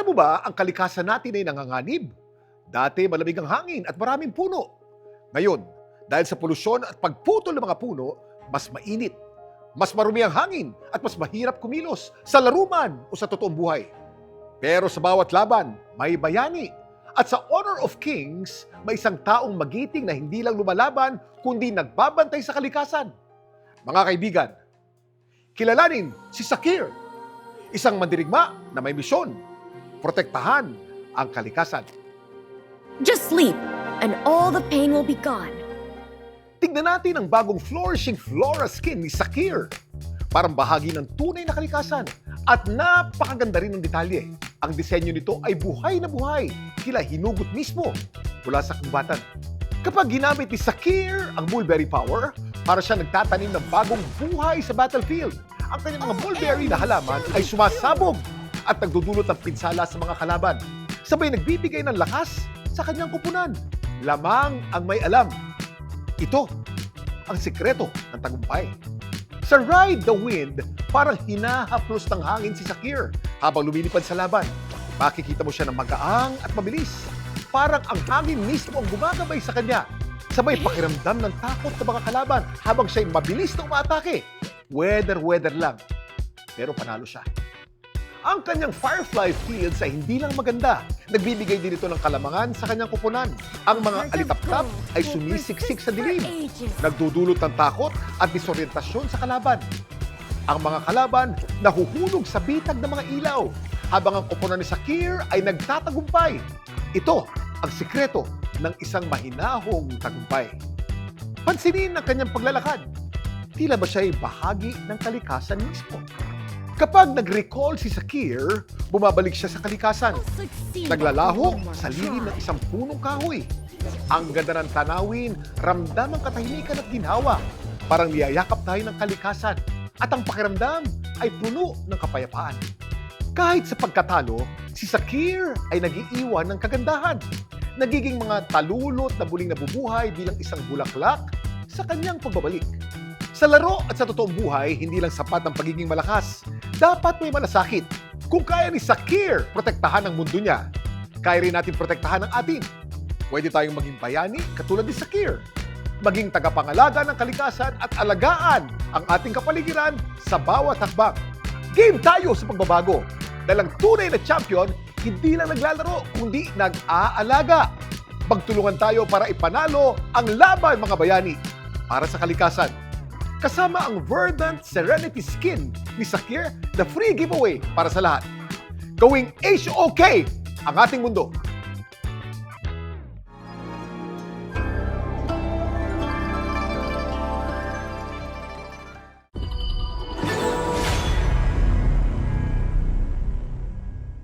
Alam mo ba, ang kalikasan natin ay nanganganib. Dati malamig ang hangin at maraming puno. Ngayon, dahil sa polusyon at pagputol ng mga puno, mas mainit, mas marumi ang hangin at mas mahirap kumilos sa laruman o sa totoong buhay. Pero sa bawat laban, may bayani. At sa Honor of Kings, may isang taong magiting na hindi lang lumalaban, kundi nagbabantay sa kalikasan. Mga kaibigan, kilalanin si Sakir, isang mandirigma na may misyon, protektahan ang kalikasan. Just sleep, and all the pain will be gone. Tignan natin ang bagong flourishing flora skin ni Sakir. Parang bahagi ng tunay na kalikasan at napakaganda rin ng detalye. Ang disenyo nito ay buhay na buhay, tila hinugot mismo mula sa kumbatan. Kapag ginamit ni Sakir ang mulberry power, para siya nagtatanim ng bagong buhay sa battlefield. Ang kanyang mga mulberry na halaman ay sumasabog at nagdudulot ng pinsala sa mga kalaban. Sabay nagbibigay ng lakas sa kanyang kupunan. Lamang ang may alam ito ang sikreto ng tagumpay. Sa Ride the Wind, parang hinahaplos ng hangin si Sakir habang lumilipad sa laban. Makikita mo siya ng magaang at mabilis. Parang ang hangin mismo ang gumagabay sa kanya. Sabay pakiramdam ng takot ng mga kalaban habang siya'y mabilis na umaatake. Weather-weather lang. Pero panalo siya. Ang kanyang Firefly Fields ay hindi lang maganda. Nagbibigay din ito ng kalamangan sa kanyang kupunan. Ang mga alitap-tap ay sumisiksik sa dilim. Nagdudulot ng takot at disoryentasyon sa kalaban. Ang mga kalaban nahuhulog sa bitag ng mga ilaw habang ang kupunan ni Sakir ay nagtatagumpay. Ito ang sikreto ng isang mahinahong tagumpay. Pansinin ang kanyang paglalakad. Tila ba siya ay bahagi ng kalikasan mismo? Kapag nag-recall si Sakir, bumabalik siya sa kalikasan. Naglalaho sa lilim ng isang punong kahoy. Ang ganda ng tanawin, ramdam ang katahimikan at ginhawa. Parang niyayakap tayo ng kalikasan. At ang pakiramdam ay puno ng kapayapaan. Kahit sa pagkatalo, si Sakir ay nagiiwan ng kagandahan. Nagiging mga talulot na muling nabubuhay bilang isang bulaklak sa kanyang pagbabalik. Sa laro at sa totoong buhay, hindi lang sapat ang pagiging malakas. Dapat may malasakit. Kung kaya ni Sakir protektahan ang mundo niya, kaya rin natin protektahan ang atin. Pwede tayong maging bayani katulad ni Sakir. Maging tagapangalaga ng kalikasan at alagaan ang ating kapaligiran sa bawat hakbang. Game tayo sa pagbabago. Dahil ang tunay na champion, hindi lang naglalaro, kundi nag-aalaga. Magtulungan tayo para ipanalo ang laban mga bayani para sa kalikasan kasama ang Verdant Serenity Skin ni Sakir na free giveaway para sa lahat. Gawing HOK ang ating mundo.